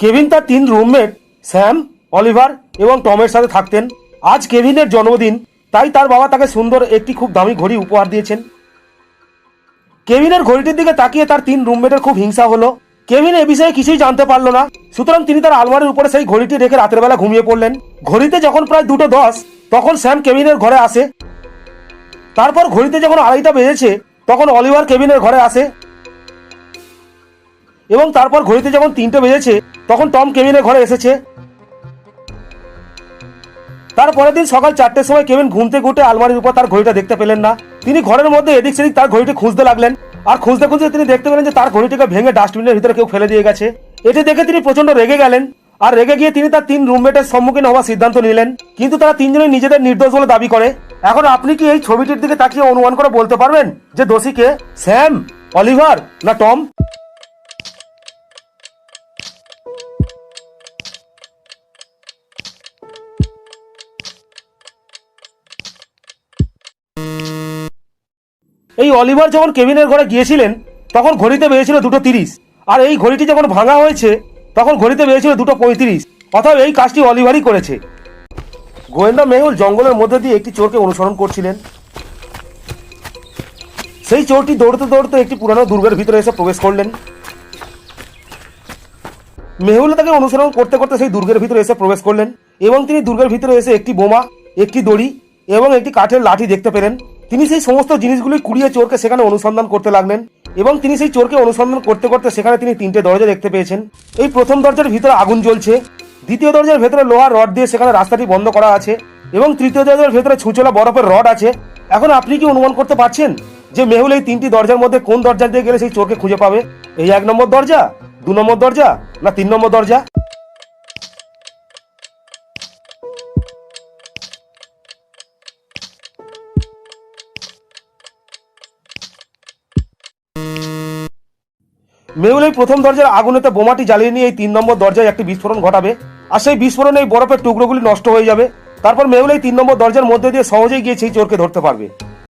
Kevin তার তিন roommate, Sam, Oliver এবং টমের সাথে থাকতেন। আজ কেভিনের জন্মদিন, তাই তার বাবা তাকে সুন্দর একটি খুব দামি ঘড়ি উপহার দিয়েছেন। কেভিনের ঘড়িটির দিকে তাকিয়ে তার তিন রুমমেটের খুব হিংসা হলো। কেভিন এ বিষয়ে কিছুই জানতে পারল না, সুতরাং তিনি তার আলমারির উপরে সেই ঘড়িটি রেখে রাতের বেলা ঘুমিয়ে পড়লেন। ঘড়িতে যখন প্রায় দুটো দশ, তখন স্যাম কেভিনের ঘরে আসে। তারপর ঘড়িতে যখন আড়াইটা বেজেছে, তখন অলিভার কেভিনের ঘরে আসে। এবং তারপর ঘড়িতে যখন তিনটে বেজেছে, তখন টম কেভিনের ঘরে এসেছে। তার পরের দিন সকাল চারটের সময় কেভিন ঘুমতে ঘুরতে আলমারির উপর তার ঘড়িটা দেখতে পেলেন না। তিনি ঘরের মধ্যে এদিক সেদিক তার ঘড়িটি খুঁজতে লাগলেন। আর খুঁজতে খুঁজতে তিনি দেখতে পেলেন যে তার ঘড়িটিকে ভেঙে ডাস্টবিনের ভিতরে কেউ ফেলে দিয়ে গেছে। এটি দেখে তিনি প্রচণ্ড রেগে গেলেন। আর রেগে গিয়ে তিনি তার তিন রুমমেটের সম্মুখীন হওয়ার সিদ্ধান্ত নিলেন। কিন্তু তারা তিনজনই নিজেদের নির্দোষ বলে দাবি করে। এখন আপনি কি এই ছবিটির দিকে তাকিয়ে অনুমান করে বলতে পারবেন যে দোষী কে? স্যাম, অলিভার, না টম? এই অলিভার যখন কেবিনের ঘরে গিয়েছিলেন, তখন ঘড়িতে বেরিয়েছিল দুটো তিরিশ। আর এই ঘড়িটি যখন ভাঙা হয়েছে, তখন ঘড়িতে বেরিয়েছিল দুটো পঁয়ত্রিশ। অথবা এই কাজটি অলিভারই করেছে। গোয়েন্দা মেহুল জঙ্গলের মধ্যে দিয়ে একটি চোরকে অনুসরণ করছিলেন। সেই চোরটি দৌড়তে দৌড়তে একটি পুরানো দুর্গের ভিতরে এসে প্রবেশ করলেন। মেহুল তাকে অনুসরণ করতে করতে সেই দুর্গের ভিতরে এসে প্রবেশ করলেন এবং তিনি দুর্গের ভিতরে এসে একটি বোমা, একটি দড়ি এবং একটি কাঠের লাঠি দেখতে পেলেন। তিনি সেই সমস্ত জিনিসগুলি কুড়িয়ে চোরকে সেখানে অনুসন্ধান করতে লাগলেন এবং তিনি সেই চোরকে অনুসন্ধান করতে করতে সেখানে তিনি তিনটে দরজা দেখতে পেয়েছেন। এই প্রথম দরজার ভিতরে আগুন জ্বলছে, দ্বিতীয় দরজার ভেতরে লোহার রড দিয়ে সেখানে রাস্তাটি বন্ধ করা আছে এবং তৃতীয় দরজার ভেতরে ছুঁচলা বরফের রড আছে। এখন আপনি কি অনুমান করতে পারছেন যে মেহুল এই তিনটি দরজার মধ্যে কোন দরজা দিয়ে গেলে সেই চোরকে খুঁজে পাবে? এই এক নম্বর দরজা, দু নম্বর দরজা না তিন নম্বর দরজা? মেহুল এই প্রথম দরজার আগুনেতে বোমাটি জ্বালিয়ে নিয়ে এই তিন নম্বর দরজায় একটি বিস্ফোরণ ঘটাবে। আর সেই বিস্ফোরণে এই বরফের টুকরোগুলি নষ্ট হয়ে যাবে। তারপর মেহুল এই তিন নম্বর দরজার মধ্যে দিয়ে সহজেই গিয়ে সেই চোরকে ধরতে পারবে।